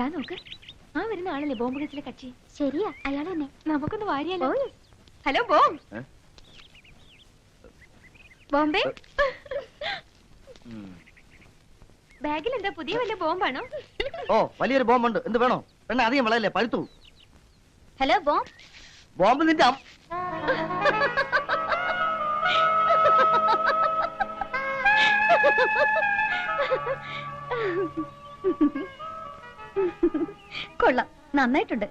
ദാ നോക്ക് ആ വരുന്ന ആളല്ലേ ബോംബ് കേസിലെ കക്ഷി? ശരിയാ അയാൾ തന്നെ. നമുക്കൊന്ന് വാരിയാലോ? ഹലോ ബോം? ബോംബെ? ബാഗിൽ എന്താ പുതിയ വല്ല ബോംബാണോ? ഓ വലിയൊരു ബോംബുണ്ട്. എന്ത് വേണോ? പെണ്ണ അധികം വിളയല്ലേ പഴുത്തു. ഹലോ ബോം. ബോംബ് നിന്റെ അം- കൊള്ളാം. നന്നായിട്ടുണ്ട്.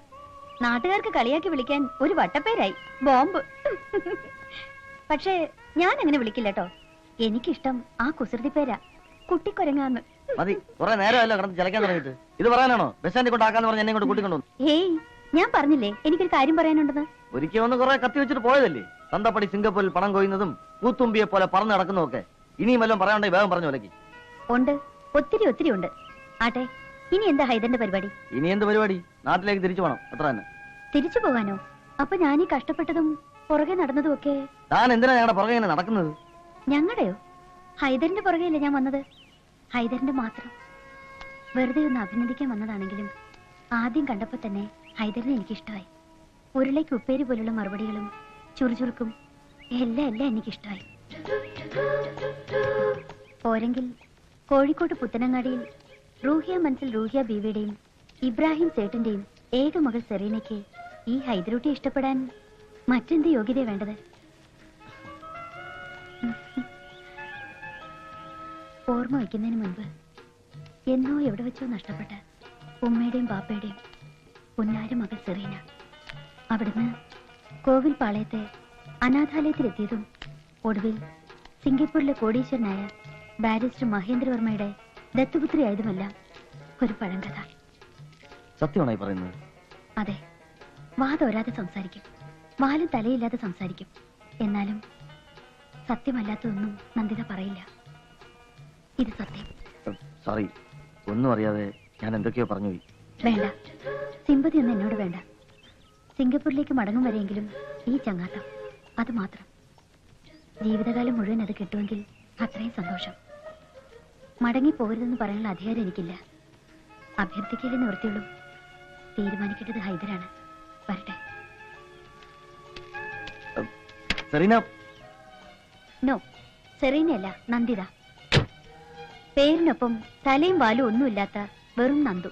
നാട്ടുകാർക്ക് കളിയാക്കി വിളിക്കാൻ ഒരു വട്ടപ്പേരായി. ബോംബ്. പക്ഷേ ഞാൻ അങ്ങനെ വിളിക്കില്ല കേട്ടോ എനിക്കിഷ്ടം ആ കുസൃതി പേരാ. കുട്ടിക്കൊരങ്ങാന്ന്. മതി കുറെ നേരമല്ലോ കിടന്ന് ചിലക്കാൻ തുടങ്ങിയിട്ട്. ഇത് പറയാനാണോ? ബസ് സ്റ്റാൻഡിൽ കൊണ്ടാക്കാന്ന് പറഞ്ഞ് എന്നെ കൊണ്ട് കൂട്ടിക്കൊണ്ടു ഹേയ് ഞാൻ പറഞ്ഞില്ലേ എനിക്കൊരു കാര്യം പറയാനുണ്ടെന്ന്? ഒരിക്കൽ ഒന്ന് കുറെ കത്തി വെച്ചിട്ട് പോയതല്ലേ? തന്തപ്പടി സിംഗപ്പൂരിൽ പണം കൊയ്യുന്നതും പൂത്തുമ്പിയെ പോലെ പറന്ന് നടക്കുന്നതൊക്കെ. ഇനിയും വല്ലതും പറയാനുണ്ടെങ്കിൽ വേഗം പറഞ്ഞു വിലക്കി ഉണ്ട്. ഒത്തിരി ഒത്തിരി ഉണ്ട്. ആട്ടെ ഇനി എന്താ ഹൈദന്റെ പരിപാടി? ഇനി എന്ത് പരിപാടി? നാട്ടിലേക്ക് തിരിച്ചു പോകണം അത്ര തന്നെ. തിരിച്ചു പോകാനോ? അപ്പൊ ഞാൻ ഈ കഷ്ടപ്പെട്ടതും പുറകെ നടന്നതും ഒക്കെ താൻ എന്തിനാ ഞങ്ങളുടെ പുറകെ ഇങ്ങനെ നടക്കുന്നത്? ഞങ്ങളുടെയോ? ഹൈദറിന്റെ പുറകെയല്ലേ ഞാൻ വന്നത്? ഹൈദറിന്റെ മാത്രം. വെറുതെ ഒന്ന് അഭിനന്ദിക്കാൻ വന്നതാണെങ്കിലും ആദ്യം കണ്ടപ്പോ തന്നെ ഹൈദറിനെ എനിക്ക് ഇഷ്ടമായി ഉരുളയ്ക്ക് ഉപ്പേരി പോലുള്ള മറുപടികളും ചുറുചുറുക്കും എല്ലാം എല്ലാം എനിക്ക് ഇഷ്ടമായി പോരെങ്കിൽ കോഴിക്കോട് പുത്തനങ്ങാടിയിൽ റൂഹിയ മനസ്സിൽ റൂഹിയ ബീവിയുടെയും ഇബ്രാഹിം സേട്ടിന്റെയും ഏക മകൾ സെറീനയ്ക്ക് ഈ ഹൈദരൂട്ടി ഇഷ്ടപ്പെടാൻ മറ്റെന്ത് യോഗ്യത വേണ്ടത്? ഓർമ്മ വയ്ക്കുന്നതിന് മുൻപ് എന്നോ എവിടെ വെച്ചോ നഷ്ടപ്പെട്ട ഉമ്മയുടെയും ബാപ്പയുടെയും പൊന്നാര മകൾ സെറീന അവിടുന്ന് കോവിൽ പാളയത്തെ അനാഥാലയത്തിലെത്തിയതും ഒടുവിൽ സിംഗപ്പൂരിലെ കോടീശ്വരനായ ബാരിസ്റ്റർ മഹേന്ദ്രവർമ്മയുടെ ദത്തുപുത്രിയായതുമെല്ലാം ഒരു പഴങ്കഥ സത്യമാണോ ഈ പറയുന്നത്? അതെ വാതോരാതെ സംസാരിക്കും വാലും തലയില്ലാതെ സംസാരിക്കും. എന്നാലും സത്യമല്ലാത്തതൊന്നും നന്ദിത പറയില്ല. ഇത് സത്യം. സോറി ഒന്നും അറിയാതെ ഞാൻ എന്തൊക്കെയോ പറഞ്ഞു പോയി. വേണ്ട. സിമ്പതി ഒന്നും എന്നോട് വേണ്ട. സിംഗപ്പൂരിലേക്ക് മടങ്ങും വരെയെങ്കിലും ഈ ചങ്ങാത്തം അത് മാത്രം. ജീവിതകാലം മുഴുവൻ അത് കിട്ടുമെങ്കിൽ അത്രയും സന്തോഷം. മടങ്ങി പോകരുതെന്ന് പറയാനുള്ള അധികാരം എനിക്കില്ല. അഭ്യർത്ഥിക്കലേ നിവൃത്തിയുള്ളൂ. തീരുമാനിക്കേണ്ടത് ഹൈദരാണ്. വരട്ടെ. സെറീന. നോ സെറീനയല്ല നന്ദിത. പേരിനൊപ്പം തലയും വാലും ഒന്നുമില്ലാത്ത വെറും നന്ദു.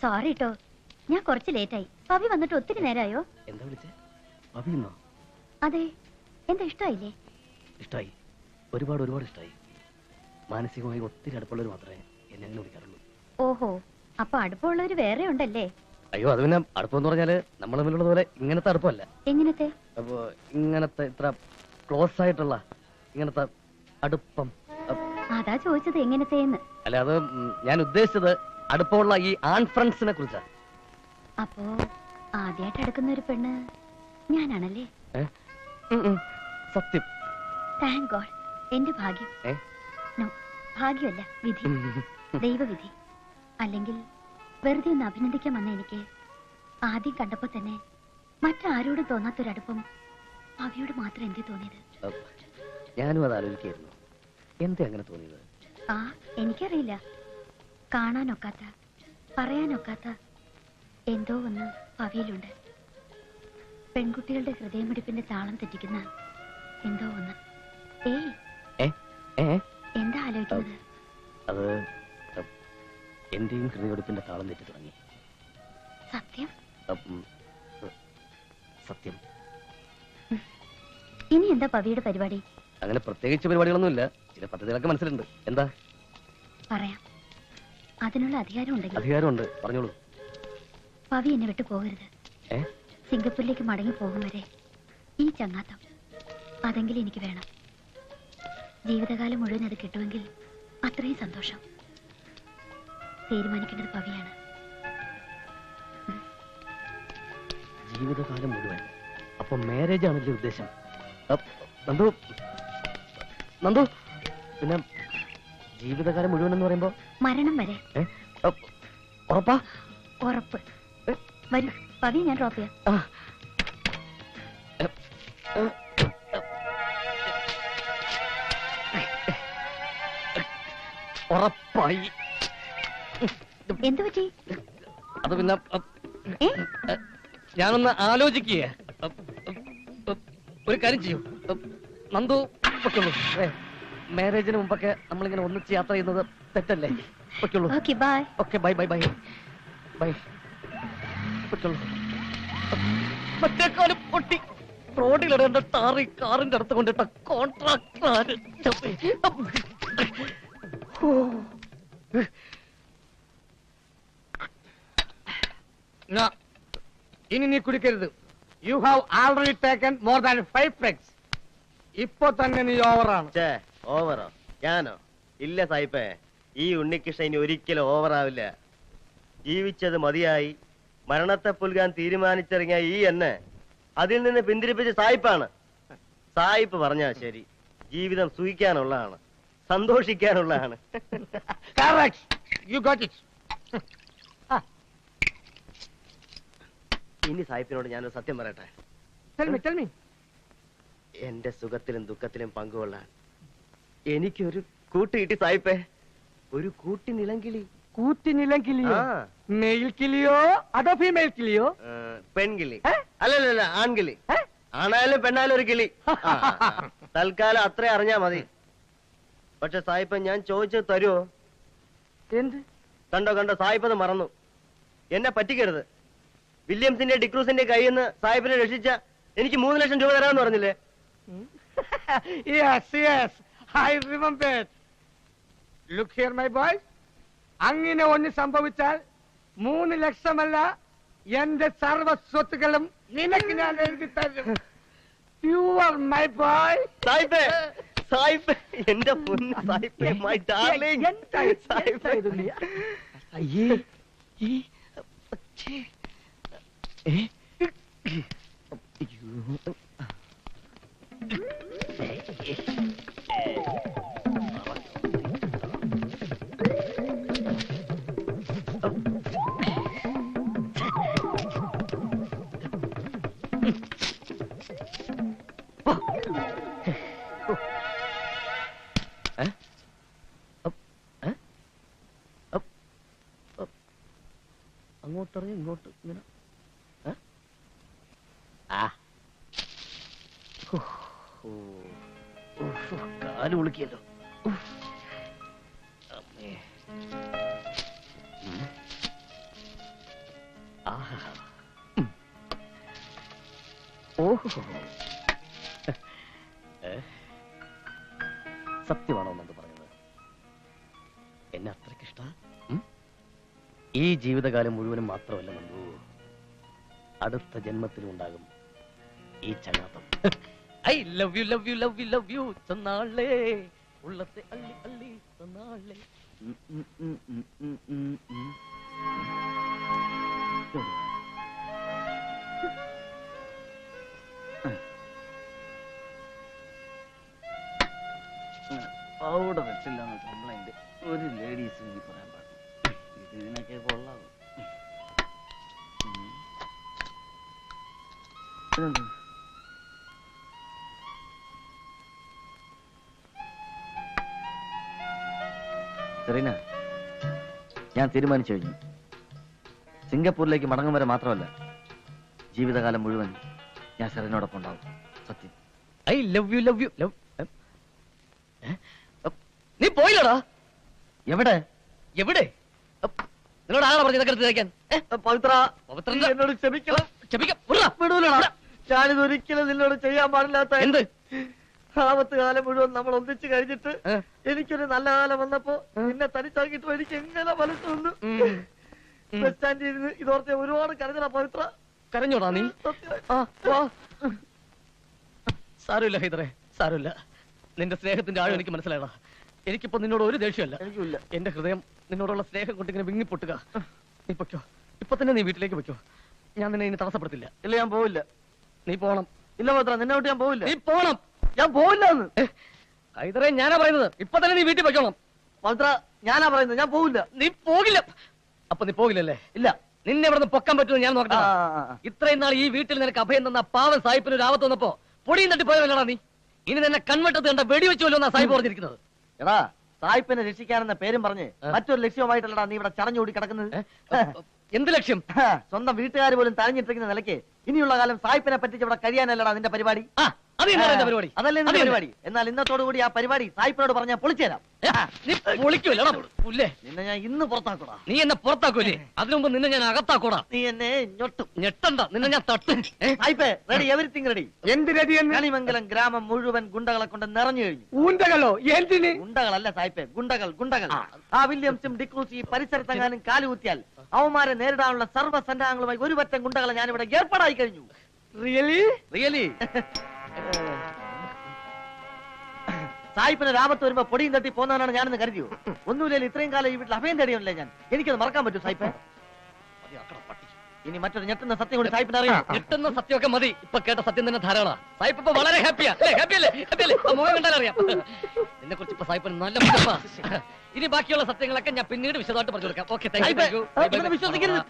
സോറി കേട്ടോ ഞാൻ കുറച്ച് ലേറ്റായി പവി വന്നിട്ട് ഒത്തിരി നേരമായോ എന്താ വിളിച്ചേ? പവിയുന്നോ അതെ. എന്താ ഇഷ്ടമായില്ലേ ഇഷ്ടായി. ഒരുപാട് ഒരുപാട് ഇഷ്ടായി. മാനസികമായി ഒത്തിരി അടുപ്പുള്ളവർ മാത്രമേ എന്നെ അങ്ങനെ വിളിക്കാറുള്ളൂ. ഓഹോ. അപ്പൊ അടുപ്പമുള്ളവര് വേറെ ഉണ്ടല്ലേ? അയ്യോ അത് പിന്നെ അടുപ്പം പറഞ്ഞാൽ നമ്മൾ തമ്മിലുള്ളത് പോലെ ഇങ്ങനത്തെ അടുപ്പമല്ല എങ്ങനത്തെ? അപ്പോ ഇങ്ങനത്തെ ഇത്ര ക്ലോസ് ആയിട്ടുള്ള ഇങ്ങനത്തെ അടുപ്പം. അതാ ചോദിച്ചത് എങ്ങനത്തെ അല്ല അത് ഞാൻ ഉദ്ദേശിച്ചത് അടുപ്പമുള്ള ഈ ആൺ ഫ്രണ്ട്സിനെ കുറിച്ചാ അപ്പോ ആദ്യമായിട്ട് അടുക്കുന്ന ഒരു പെണ്ണ് ഞാനാണല്ലേ. സത്യം. താങ്ക് ഗോഡ് എന്റെ ഭാഗ്യം? നോ ഭാഗ്യമല്ല വിധി. ദൈവവിധി. അല്ലെങ്കിൽ വെറുതെ ഒന്ന് അഭിനന്ദിക്കാൻ വന്ന എനിക്ക് ആദ്യം കണ്ടപ്പോ തന്നെ മറ്റാരോടും തോന്നാത്തൊരടുപ്പം അവയോട് മാത്രം എന്തേ തോന്നിയത്? ഞാനും അത് ആലോചിക്കായിരുന്നു. എന്തേ അങ്ങനെ തോന്നിയത്? ആ എനിക്കറിയില്ല. കാണാനൊക്കാത്ത പറയാനൊക്കാത്ത എന്തോ ഒന്ന് അവയിലുണ്ട് പെൺകുട്ടികളുടെ ഹൃദയമിടിപ്പിന്റെ താളം തെറ്റിക്കുന്ന എന്തോ ഒന്ന്. ഏയ് എന്താ ആലോചിക്കുന്നത്? അത് എന്റെയും ഹൃദയമിടിപ്പിന്റെ താളം തെറ്റി തുടങ്ങി. സത്യം? സത്യം. ഇനി എന്താ പവിയുടെ പരിപാടി? അങ്ങനെ പ്രത്യേകിച്ച് പരിപാടികളൊന്നുമില്ല. ചില പദ്ധതികളൊക്കെ മനസ്സിലുണ്ട്. എന്താ? പറയാം. അതിനുള്ള അധികാരം ഉണ്ടെങ്കിൽ അധികാരമുണ്ട്. പറഞ്ഞോളൂ. പവി എന്നെ വിട്ടു പോകരുത്. ഏ? സിംഗപ്പൂരിലേക്ക് മടങ്ങി പോകും വരെ. ഈ ചങ്ങാത്തം. അതെങ്കിലും എനിക്ക് വേണം. ജീവിതകാലം മുഴുവൻ അത് കിട്ടുമെങ്കിൽ അത്രയും സന്തോഷം. തീരുമാനിക്കേണ്ടത് പവിയാണ്. ജീവിതകാലം മുഴുവൻ. അപ്പൊ മാരേജ് ആണല്ലേ ഉദ്ദേശം? നന്ദു. നന്ദു. പിന്നെ ജീവിതകാലം മുഴുവൻ എന്ന് പറയുമ്പോ? മരണം വരെ. ഏ? അ, ഉറപ്പാ? ഉറപ്പ്. വരൂ. ഞാൻ ഡ്രോപ്പ് ചെയ്യാം. ആ. എ, എ, എ. ഉറപ്പായി. എന്തു പറ്റി? അത് പിന്നെ അ, ഏ ഞാനൊന്ന് ആലോചിക്കുക ഒരു കാര്യം ചെയ്യൂ. അ, നന്ദു വെക്കുന്നു ഏ, മാരേജിന് മുമ്പൊക്കെ നമ്മളിങ്ങനെ ഒന്നിച്ച് യാത്ര ചെയ്യുന്നത് തെറ്റല്ലേ? പൊയ്ക്കോളൂ okay bye okay bye bye bye bye മറ്റേ കാലം പൊട്ടി. റോഡിലിടേണ്ട ടാറി കാറിന്റെ അടുത്ത് കൊണ്ടിട്ട കോൺട്രാക്ടർ ഇനി നീ കുടിക്കരുത്. You have already taken more than five pegs ഇപ്പൊ തന്നെ നീ ഓവറാണ് ഓവറോ? ഞാനോ? ഇല്ല സായിപ്പേ ഈ ഉണ്ണിക്കൃഷ്ണ ഇനി ഒരിക്കലും ഓവറാവില്ല. ജീവിച്ചത് മതിയായി. മരണത്തെ പുൽകാൻ തീരുമാനിച്ചിറങ്ങിയ ഈ എന്നെ അതിൽ നിന്ന് പിന്തിരിപ്പിച്ച സായിപ്പാണ്. സായിപ്പ് പറഞ്ഞാ ശരി. ജീവിതം സുഖിക്കാനുള്ളതാണ്. സന്തോഷിക്കാനുള്ളതാണ്. ഇനി സായിപ്പിനോട് ഞാനൊരു സത്യം പറയട്ടെ? എന്റെ സുഖത്തിലും ദുഃഖത്തിലും പങ്കുകൊള്ളാൻ എനിക്കൊരു കൂട്ട് കിട്ടി സായിപ്പേ. ഒരു കൂട്ടി നിലങ്കിളി കൂട്ടി നിലങ്കിളിയോ ആ. മെയിൽ കിളിയോ? അതോ ഫീമെയിൽ കിളിയോ? പെൺകിളി. ഏ? അല്ലല്ല ആൺകിളി. ഏ? ആണായാലും പെണ്ണായാലും ഒരു കിളി. ആ, ആ, ആ. തൽക്കാലം അത്ര അറിഞ്ഞാ മതി. പക്ഷെ സായിപ്പ ഞാൻ ചോദിച്ചത് തരുമോ എന്ത്? കണ്ടോ കണ്ടോ സായിപ്പ് അത് മറന്നു. എന്നെ പറ്റിക്കരുത്. വില്യംസിന്റെ ഡിക്രൂസിന്റെ കയ്യിൽ നിന്ന് സായിപ്പിനെ രക്ഷിച്ച എനിക്ക് മൂന്ന് ലക്ഷം രൂപ തരാമെന്ന് പറഞ്ഞില്ലേ? Yes yes I remember look here my boys അങ്ങനെ ഒന്ന് സംഭവിച്ചാൽ മൂന്ന് ലക്ഷമല്ല എന്റെ സർവ സ്വത്തുക്കളും നിനക്ക് ഞാൻ എഴുതി തരും യു ആർ മൈ ബോയ് സായിപ്പേ സായിപ്പേ എന്റെ പൊന്ന് സായിപ്പേ മൈ ഡാർലിംഗ് അയ്യേ. ഏ? അയ്യോ. അങ്ങോട്ടിറങ്ങി ഇങ്ങോട്ട് ഇങ്ങനെ. കാൽ വിളിക്കല്ലോ? സത്യമാണോ എന്നത് പറഞ്ഞത് എന്നെ അത്രയ്ക്ക് ഇഷ്ട ഈ ജീവിതകാലം മുഴുവനും മാത്രമല്ല നന്ദു അടുത്ത ജന്മത്തിലും ഉണ്ടാകും ഈ ചങ്ങാത്തം. I love you love you love you love you ചെന്നാളേ ഉള്ളത്തെ അള്ളി അള്ളി ചെന്നാളേ അവിടെ വെച്ചില്ല ഉം, സെറീന ഞാൻ തീരുമാനിച്ചു കഴിഞ്ഞു. സിംഗപ്പൂരിലേക്ക് മടങ്ങും വരെ മാത്രമല്ല ജീവിതകാലം മുഴുവൻ ഞാൻ സെറീനോടൊപ്പം ഉണ്ടാവും. സത്യം. I love you love you love നീ പോയില്ലടാ? എവിടെ? എവിടെ? നിങ്ങളുടെ നിന്നോട് ആരാ പവിത്ര ഇതൊക്കെ എടുത്ത് തേക്കാൻ? ഏ? പവിത്ര എന്നോട് ക്ഷമിക്കണം. ക്ഷമിക്കാം. വിടൂലടാ. ഞാനിത് ഒരിക്കലും നിന്നോട് ചെയ്യാൻ പാടില്ലാത്ത എന്ത്? ആപത്ത് കാലം മുഴുവൻ നമ്മൾ ഒന്നിച്ചു കഴിഞ്ഞിട്ട് എനിക്കൊരു നല്ല കാലം വന്നപ്പോ നിന്നെ തനിച്ചാക്കിട്ട് എനിക്ക് എങ്ങനെ മനസ്സ് വന്നു. ബസ് സ്റ്റാൻഡിൽ ഇരുന്ന് ഇതോർത്തെ ഒരുപാട് കരുതല പവിത്ര. കരഞ്ഞോടാ നീ. സാരമില്ല ഹൈദറെ. സാരമില്ല. നിന്റെ സ്നേഹത്തിന്റെ ആഴം എനിക്ക് മനസ്സിലായടാ എനിക്കിപ്പോ നിന്നോട് ഒരു ദേഷ്യമല്ല. എനിക്കില്ല എന്റെ ഹൃദയം നിന്നോടുള്ള സ്നേഹം കൊണ്ട് ഇങ്ങനെ വിങ്ങിപ്പൊട്ടുക. നീ പൊയ്ക്കോ. ഇപ്പൊ തന്നെ നീ വീട്ടിലേക്ക് പൊയ്ക്കോ. ഞാൻ നിന്നെ ഇനി തടസ്സപ്പെടുത്തില്ല. ഇല്ല ഞാൻ പോവില്ല. നീ പോണം. ഇല്ല മാത്രം നിന്നെ വിട്ട് ഞാൻ പോവില്ല. നീ പോണം. ഞാൻ പോവില്ല എന്ന്. ഹൈദറെ ഞാനാ പറയുന്നത്. ഇപ്പൊ തന്നെ നീ വീട്ടിൽ വെക്കണം മാത്ര ഞാനാ പറയുന്നത്. ഞാൻ പോവില്ല. നീ പോകില്ല. അപ്പൊ നീ പോകില്ലല്ലേ? ഇല്ല. നിന്നെ ഇവിടെ നിന്ന് പൊക്കാൻ പറ്റുമെന്ന് ഞാൻ നോക്കാം നോക്കട്ടെ. ഇത്രയും നാൾ ഈ വീട്ടിൽ നിനക്ക് അഭയം തന്ന പാവൻ സാഹിപ്പിന് ഒരു ആവത്ത് വന്നപ്പോ പൊടിയും തട്ടി പോയവല്ലടാ നീ. ഇനി നിന്നെ കൺവെട്ടത്ത് കണ്ട വെടിവെച്ചുവല്ലോ എന്നാ സായിപ്പ് പറഞ്ഞിരിക്കുന്നത്. എടാ സായിപ്പിനെ രക്ഷിക്കാനെന്ന പേരും പറഞ്ഞ് മറ്റൊരു ലക്ഷ്യമായിട്ടല്ലടാ നീ ഇവിടെ ചടഞ്ഞുകൂടി കിടക്കുന്നത്? എന്ത് ലക്ഷ്യം? സ്വന്തം വീട്ടുകാർ പോലും തഴഞ്ഞിട്ടിരിക്കുന്ന നിലയ്ക്ക് ഇനിയുള്ള കാലം സായിപ്പിനെ പറ്റിച്ച് ഇവിടെ കഴിയാനല്ലടാ നിന്റെ പരിപാടി. ആ അത് എന്നാ പരിപാടി? അതല്ലേ അത് പരിപാടി? എന്നാൽ ഇന്നത്തോടു കൂടി ആ പരിപാടി സായിപ്പിനോട് പറഞ്ഞാൽ പൊളിച്ചുതരാം നിന്നെ ഞാൻ ഇന്ന് പുറത്താക്കൂടാ. നീ എന്നെ പുറത്താക്കൂലേ? അതിനു മുമ്പ് നിന്നെ ഞാൻ അകത്താക്കൂടാ. നീ എന്നെ ഞൊട്ടും. ഞെട്ടണ്ട നിന്നെ ഞാൻ തട്ടും? സായിപ്പേ റെഡി എവരിത്തിങ് റെഡി എന്ത് റെഡി കണിമംഗലം ഗ്രാമം മുഴുവൻ ഗുണ്ടകളെ കൊണ്ട് നിറഞ്ഞു കഴിഞ്ഞു. ഊന്തകളോ? എന്തിന്? ഗുണ്ടകളല്ല സായിപ്പേ ഗുണ്ടകൾ ഗുണ്ടകൾ. ആ. വില്യംസും ഡിക്രൂസി ഈ പരിസരത്തെങ്ങാനും കാലുകുത്തിയാൽ അവന്മാരെ നേരിടാനുള്ള സർവസന്നാഹങ്ങളുമായി ഒരു പറ്റം ഗുണ്ടകളെ ഞാനിവിടെ ഏർപ്പാടായി കഴിഞ്ഞു. റിയലി റിയലി സായിപ്പിന് രാമത്ത് വരുമ്പോ പൊടിയും തട്ടി പോന്നാണ് ഞാനെന്ന് കരുതിയോ? ഒന്നുമില്ല ഇത്രയും കാലം ഈ വീട്ടിൽ അഭയം തേടിയല്ലേ ഞാൻ? എനിക്കത് മറക്കാൻ പറ്റൂ സായിപ്പേ? ഇനി മറ്റൊരു ഞെട്ടുന്ന സത്യം കൂടി സായിപ്പിന് അറിയാം ഞെട്ടുന്ന സത്യമൊക്കെ മതി. ഇപ്പൊ കേട്ട സത്യം തന്നെ ധാരാളം. സായിപ്പ് ഇപ്പൊ വളരെ ഹാപ്പിയാ. എന്നെ മുഖം കണ്ടാൽ അറിയാം. കുറിച്ച് ഇപ്പൊ സായിപ്പിന് നല്ല. ഇനി ബാക്കിയുള്ള സത്യങ്ങളൊക്കെ ഞാൻ പിന്നീട് വിശദമായിട്ട് പറഞ്ഞു കൊടുക്കാം. ഓക്കെ വിശ്വസിക്കരുത്.